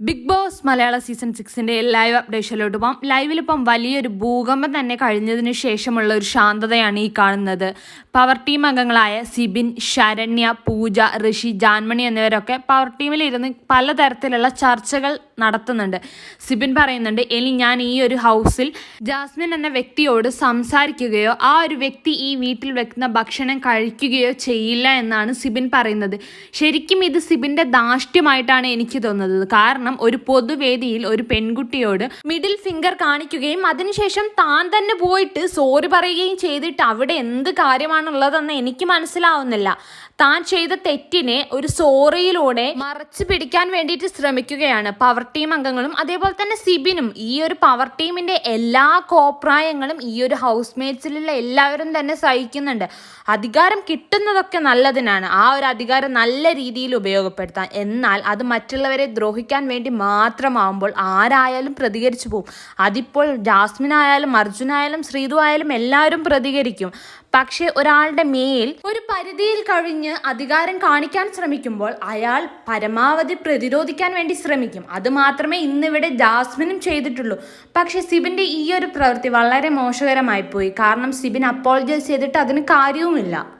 Big boss മലയാള season സിക്സിന്റെ live അപ്ഡേഷനിലോട്ട് പോകാം. ലൈവിൽ ഇപ്പം വലിയൊരു ഭൂകമ്പം തന്നെ കഴിഞ്ഞതിന് ശേഷമുള്ള ഒരു ശാന്തതയാണ് ഈ കാണുന്നത്. പവർ ടീം അംഗങ്ങളായ സിബിൻ ശരണ്യ പൂജ ഋഷി ജാൻമണി എന്നിവരൊക്കെ പവർ ടീമിലിരുന്ന് പലതരത്തിലുള്ള ചർച്ചകൾ നടത്തുന്നുണ്ട്. സിബിൻ പറയുന്നുണ്ട് ഇനി ഞാൻ ഈ ഒരു ഹൗസിൽ ജാസ്മിൻ എന്ന വ്യക്തിയോട് സംസാരിക്കുകയോ ആ ഒരു വ്യക്തി ഈ വീട്ടിൽ വെക്കുന്ന ഭക്ഷണം കഴിക്കുകയോ ചെയ്യില്ല എന്നാണ് സിബിൻ പറയുന്നത്. ശരിക്കും ഇത് സിബിന്റെ ദാഷ്ട്യമായിട്ടാണ് എനിക്ക് തോന്നുന്നത്. കാരണം ഒരു പൊതുവേദിയിൽ ഒരു പെൺകുട്ടിയോട് മിഡിൽ ഫിംഗർ കാണിക്കുകയും അതിനുശേഷം താൻ തന്നെ പോയിട്ട് സോറി പറയുകയും ചെയ്തിട്ട് അവിടെ എന്ത് കാര്യമാണുള്ളതെന്ന് എനിക്ക് മനസ്സിലാവുന്നില്ല. താൻ ചെയ്ത തെറ്റിനെ ഒരു സോറിയിലൂടെ മറച്ചു പിടിക്കാൻ വേണ്ടിയിട്ട് ശ്രമിക്കുകയാണ്. പവർ ടീം അംഗങ്ങളും അതേപോലെ തന്നെ സിബിനും ഈ ഒരു പവർ ടീമിന്റെ എല്ലാ കോപ്രായങ്ങളും ഈ ഒരു ഹൗസ് മേറ്റ്സിലുള്ള എല്ലാവരും തന്നെ സഹിക്കുന്നുണ്ട്. അധികാരം കിട്ടുന്നതൊക്കെ നല്ലതിനാണ്. ആ ഒരു അധികാരം നല്ല രീതിയിൽ ഉപയോഗപ്പെടുത്താം എന്നാൽ അത് മറ്റുള്ളവരെ ദ്രോഹിക്കാൻ വേണ്ടി മാത്രമാവുമ്പോൾ ആരായാലും പ്രതികരിച്ചു പോകും. അതിപ്പോൾ ജാസ്മിൻ ആയാലും അർജുൻ ആയാലും ശ്രീതു ആയാലും എല്ലാവരും പ്രതികരിക്കും. പക്ഷെ ഒരാളുടെ മേൽ ഒരു പരിധിയിൽ കഴിഞ്ഞ് അധികാരം കാണിക്കാൻ ശ്രമിക്കുമ്പോൾ അയാൾ പരമാവധി പ്രതിരോധിക്കാൻ വേണ്ടി ശ്രമിക്കും. അത് മാത്രമേ ഇന്നിവിടെ ജാസ്മിനും ചെയ്തിട്ടുള്ളൂ. പക്ഷേ സിബിന്റെ ഈ ഒരു പ്രവൃത്തി വളരെ മോശകരമായി പോയി കാരണം സിബിൻ അപ്പോളജൈസ് ചെയ്തിട്ട് അതിന് കാര്യവുമില്ല.